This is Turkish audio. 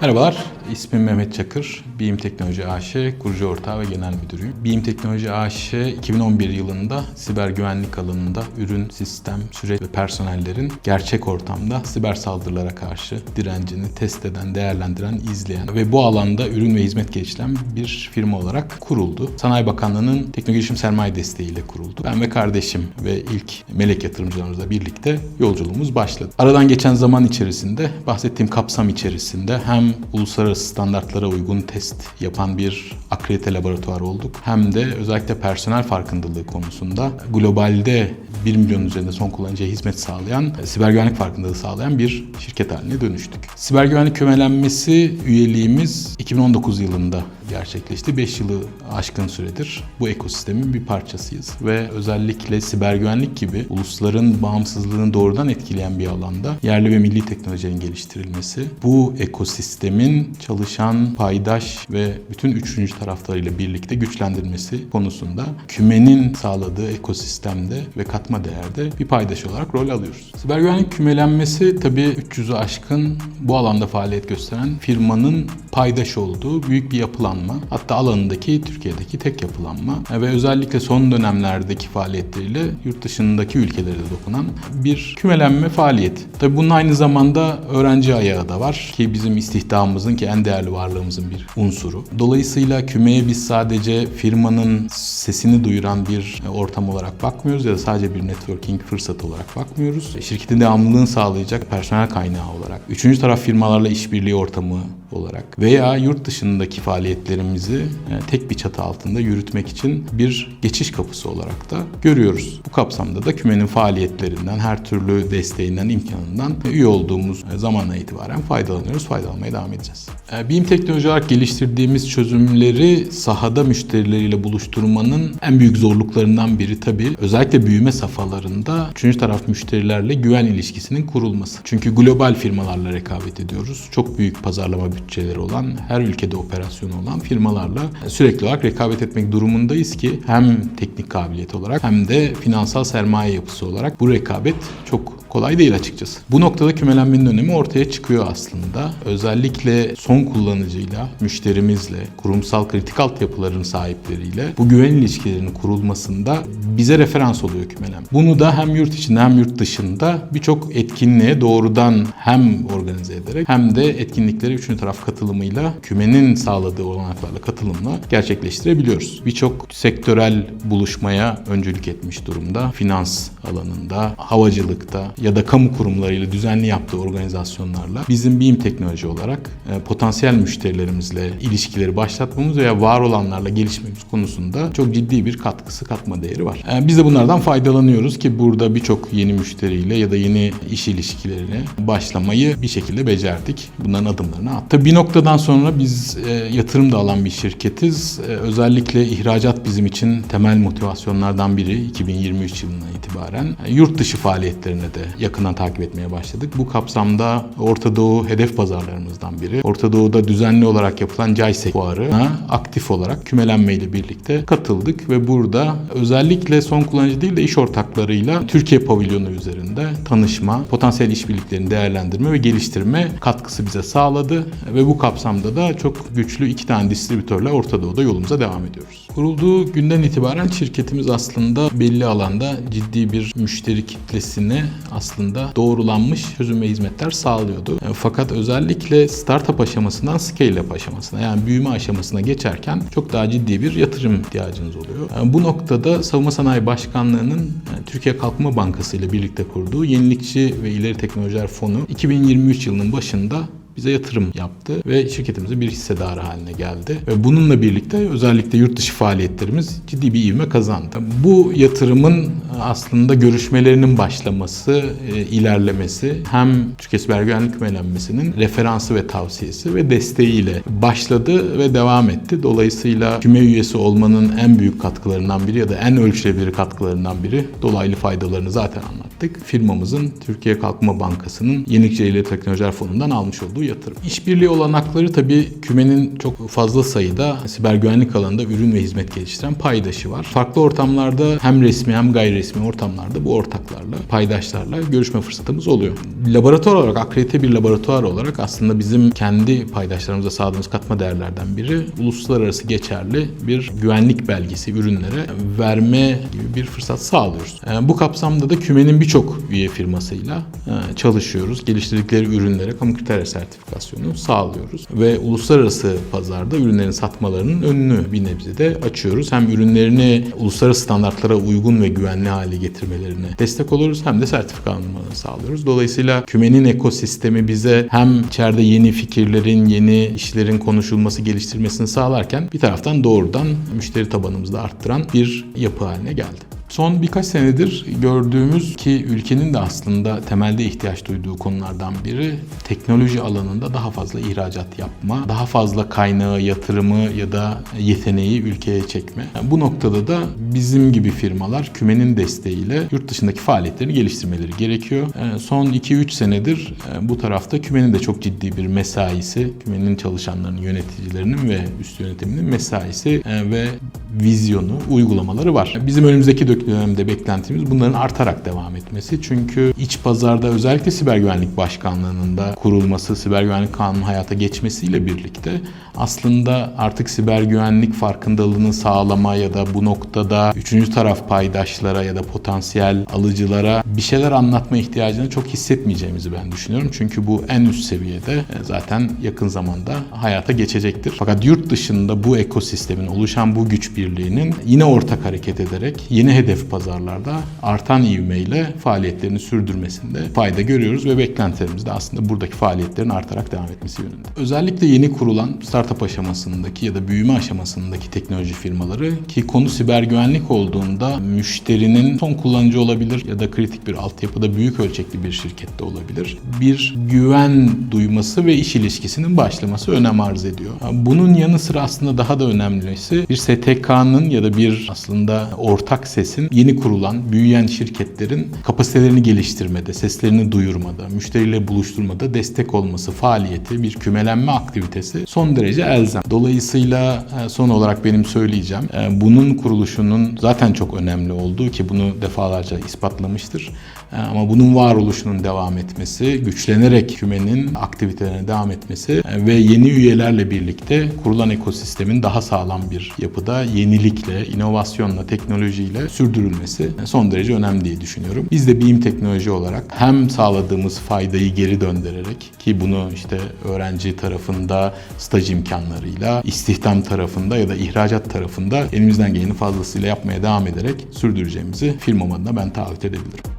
Merhabalar, ismim Mehmet Çakır. BİM Teknoloji AŞ kurucu ortağı ve genel müdürüyüm. BİM Teknoloji AŞ 2011 yılında siber güvenlik alanında ürün, sistem, süreç ve personellerin gerçek ortamda siber saldırılara karşı direncini test eden, değerlendiren, izleyen ve bu alanda ürün ve hizmet geliştiren bir firma olarak kuruldu. Sanayi Bakanlığı'nın teknoloji girişim sermaye desteğiyle kuruldu. Ben ve kardeşim ve ilk melek yatırımcılarımızla birlikte yolculuğumuz başladı. Aradan geçen zaman içerisinde bahsettiğim kapsam içerisinde hem uluslararası standartlara uygun test yapan bir akredite laboratuvar olduk. Hem de özellikle personel farkındalığı konusunda globalde 1 milyon üzerinde son kullanıcıya hizmet sağlayan, siber güvenlik farkındalığı sağlayan bir şirket haline dönüştük. Siber güvenlik kümelenmesi üyeliğimiz 2019 yılında gerçekleşti. 5 yılı aşkın süredir bu ekosistemin bir parçasıyız. Ve özellikle siber güvenlik gibi ulusların bağımsızlığını doğrudan etkileyen bir alanda yerli ve milli teknolojinin geliştirilmesi, bu ekosistemin çalışan, paydaş ve bütün üçüncü taraflarıyla birlikte güçlendirmesi konusunda kümenin sağladığı ekosistemde ve katma değerde bir paydaş olarak rol alıyoruz. Siber güvenlik kümelenmesi tabii 300'ü aşkın bu alanda faaliyet gösteren firmanın paydaş olduğu büyük bir yapılanma. Hatta alanındaki Türkiye'deki tek yapılanma ve özellikle son dönemlerdeki faaliyetleriyle yurt dışındaki ülkelere de dokunan bir kümelenme faaliyeti. Tabii bunun aynı zamanda öğrenci ayağı da var ki bizim istihdamımızın ki en değerli varlığımızın bir unsuru. Dolayısıyla kümeye biz sadece firmanın sesini duyuran bir ortam olarak bakmıyoruz ya da sadece bir networking fırsatı olarak bakmıyoruz. Şirketin devamlılığını sağlayacak personel kaynağı olarak, üçüncü taraf firmalarla işbirliği ortamı olarak veya yurt dışındaki faaliyetlerimizi e, tek bir çatı altında yürütmek için bir geçiş kapısı olarak da görüyoruz. Bu kapsamda da kümenin faaliyetlerinden, her türlü desteğinden, imkanından üye olduğumuz zamana itibaren faydalanıyoruz, faydalanmaya devam edeceğiz. E, BİM teknoloji olarak geliştirdiğimiz çözümleri sahada müşterileriyle buluşturmanın en büyük zorluklarından biri tabii özellikle büyüme safhalarında üçüncü taraf müşterilerle güven ilişkisinin kurulması. Çünkü global firmalarla rekabet ediyoruz. Çok büyük pazarlama bütçeleri olan, her ülkede operasyonu olan firmalarla sürekli olarak rekabet etmek durumundayız ki hem teknik kabiliyet olarak hem de finansal sermaye yapısı olarak bu rekabet çok kolay değil açıkçası. Bu noktada kümelenmenin önemi ortaya çıkıyor aslında. Özellikle son kullanıcıyla, müşterimizle, kurumsal kritik altyapıların sahipleriyle bu güven ilişkilerinin kurulmasında bize referans oluyor kümelenme. Bunu da hem yurt içinde hem yurt dışında birçok etkinliğe doğrudan hem organize ederek hem de etkinliklere üçüncü taraf katılımıyla kümenin sağladığı olanaklarla katılımla gerçekleştirebiliyoruz. Birçok sektörel buluşmaya öncülük etmiş durumda. Finans alanında, havacılıkta ya da kamu kurumlarıyla düzenli yaptığı organizasyonlarla bizim BİM teknoloji olarak e, potansiyel müşterilerimizle ilişkileri başlatmamız veya var olanlarla gelişmemiz konusunda çok ciddi bir katkısı katma değeri var. E, biz de bunlardan faydalanıyoruz ki burada birçok yeni müşteriyle ya da yeni iş ilişkilerine başlamayı bir şekilde becerdik. Bunların adımlarını attık. Bir noktadan sonra biz e, yatırım da alan bir şirketiz. Özellikle ihracat bizim için temel motivasyonlardan biri 2023 yılından itibaren. Yurt dışı faaliyetlerine de yakından takip etmeye başladık. Bu kapsamda Orta Doğu hedef pazarlarımızdan biri. Orta Doğu'da düzenli olarak yapılan JISEC fuarına aktif olarak kümelenmeyle birlikte katıldık ve burada özellikle son kullanıcı değil de iş ortaklarıyla Türkiye pavilyonu üzerinde tanışma, potansiyel işbirliklerini değerlendirme ve geliştirme katkısı bize sağladı ve bu kapsamda da çok güçlü iki tane distribütörle Orta Doğu'da yolumuza devam ediyoruz. Kurulduğu günden itibaren şirketimiz aslında belli alanda ciddi bir müşteri kitlesine aslında doğrulanmış çözüm ve hizmetler sağlıyordu. E, Fakat özellikle startup aşamasından scale-up aşamasına yani büyüme aşamasına geçerken çok daha ciddi bir yatırım ihtiyacınız oluyor. E, Bu noktada Savunma Sanayi Başkanlığı'nın e, Türkiye Kalkınma Bankası ile birlikte kurduğu Yenilikçi ve İleri Teknolojiler Fonu 2023 yılının başında bize yatırım yaptı ve şirketimizin bir hissedarı haline geldi. Ve bununla birlikte özellikle yurt dışı faaliyetlerimiz ciddi bir ivme kazandı. Bu yatırımın aslında görüşmelerinin başlaması, e, ilerlemesi hem Türkiye Siber Güvenlik Kümelenmesi'nin referansı ve tavsiyesi ve desteğiyle başladı ve devam etti. Dolayısıyla küme üyesi olmanın en büyük katkılarından biri ya da en ölçülebilir katkılarından biri dolaylı faydalarını zaten anlattık. Firmamızın Türkiye Kalkınma Bankası'nın Yenilikçi İleri Teknolojiler Fonu'ndan almış olduğu yatırım. İşbirliği olanakları tabii kümenin çok fazla sayıda siber güvenlik alanında ürün ve hizmet geliştiren paydaşı var. Farklı ortamlarda hem resmi hem gayri resmi ortamlarda bu ortaklarla, paydaşlarla görüşme fırsatımız oluyor. Laboratuvar olarak, akredite bir laboratuvar olarak aslında bizim kendi paydaşlarımıza sağladığımız katma değerlerden biri uluslararası geçerli bir güvenlik belgesi ürünlere verme gibi bir fırsat sağlıyoruz. E, Bu kapsamda da kümenin birçok üye firmasıyla e, çalışıyoruz. Geliştirdikleri ürünlere kamu kriterleri sertifikasyonu sağlıyoruz ve uluslararası pazarda ürünlerin satmalarının önünü bir nebze de açıyoruz. Hem ürünlerini uluslararası standartlara uygun ve güvenli hale getirmelerine destek oluyoruz hem de sertifika almalarını sağlıyoruz. Dolayısıyla kümenin ekosistemi bize hem içeride yeni fikirlerin, yeni işlerin konuşulması, geliştirmesini sağlarken bir taraftan doğrudan müşteri tabanımızı arttıran bir yapı haline geldi. Son birkaç senedir gördüğümüz ki ülkenin de aslında temelde ihtiyaç duyduğu konulardan biri teknoloji alanında daha fazla ihracat yapma, daha fazla kaynağı, yatırımı ya da yeteneği ülkeye çekme. Yani bu noktada da bizim gibi firmalar kümenin desteğiyle yurt dışındaki faaliyetlerini geliştirmeleri gerekiyor. Ee, Son 2-3 senedir e, bu tarafta kümenin de çok ciddi bir mesaisi, kümenin çalışanlarının, yöneticilerinin ve üst yönetiminin mesaisi e, ve vizyonu, uygulamaları var. Bizim önümüzdeki dönemde beklentimiz bunların artarak devam etmesi. Çünkü iç pazarda özellikle siber güvenlik başkanlığının da kurulması, siber güvenlik kanunu hayata geçmesiyle birlikte aslında artık siber güvenlik farkındalığını sağlama ya da bu noktada üçüncü taraf paydaşlara ya da potansiyel alıcılara bir şeyler anlatma ihtiyacını çok hissetmeyeceğimizi ben düşünüyorum. Çünkü bu en üst seviyede e, zaten yakın zamanda hayata geçecektir. Fakat yurt dışında bu ekosistemin oluşan bu güç birliğinin yine ortak hareket ederek yeni hedef pazarlarda artan ivmeyle faaliyetlerini sürdürmesinde fayda görüyoruz ve beklentilerimiz de aslında buradaki faaliyetlerin artarak devam etmesi yönünde. Özellikle yeni kurulan startup aşamasındaki ya da büyüme aşamasındaki teknoloji firmaları ki konu siber güvenlik olduğunda müşterinin son kullanıcı olabilir ya da kritik bir altyapıda büyük ölçekli bir şirkette olabilir. Bir güven duyması ve iş ilişkisinin başlaması önem arz ediyor. Bunun yanı sıra aslında daha da önemlisi bir STK'nın ya da bir aslında ortak sesin yeni kurulan, büyüyen şirketlerin kapasitelerini geliştirmede, seslerini duyurmada, müşteriyle buluşturmada destek olması faaliyeti, bir kümelenme aktivitesi son derece elzem. Dolayısıyla e, son olarak benim söyleyeceğim, e, bunun kuruluşunun zaten çok önemli olduğu ki bunu defalarca ispatlamıştır. E, Ama bunun varoluşunun devam etmesi, güçlenerek kümenin aktivitelerine devam etmesi ve yeni üyelerle birlikte kurulan ekosistemin daha sağlam bir yapıda yenilikle, inovasyonla, teknolojiyle sürdürülmesi son derece önemli diye düşünüyorum. Biz de BİM teknoloji olarak hem sağladığımız faydayı geri döndürerek ki bunu işte öğrenci tarafında staj imkanlarıyla, istihdam tarafında ya da ihracat tarafında elimizden geleni fazlasıyla yapmaya devam ederek sürdüreceğimizi firmam adına ben taahhüt edebilirim.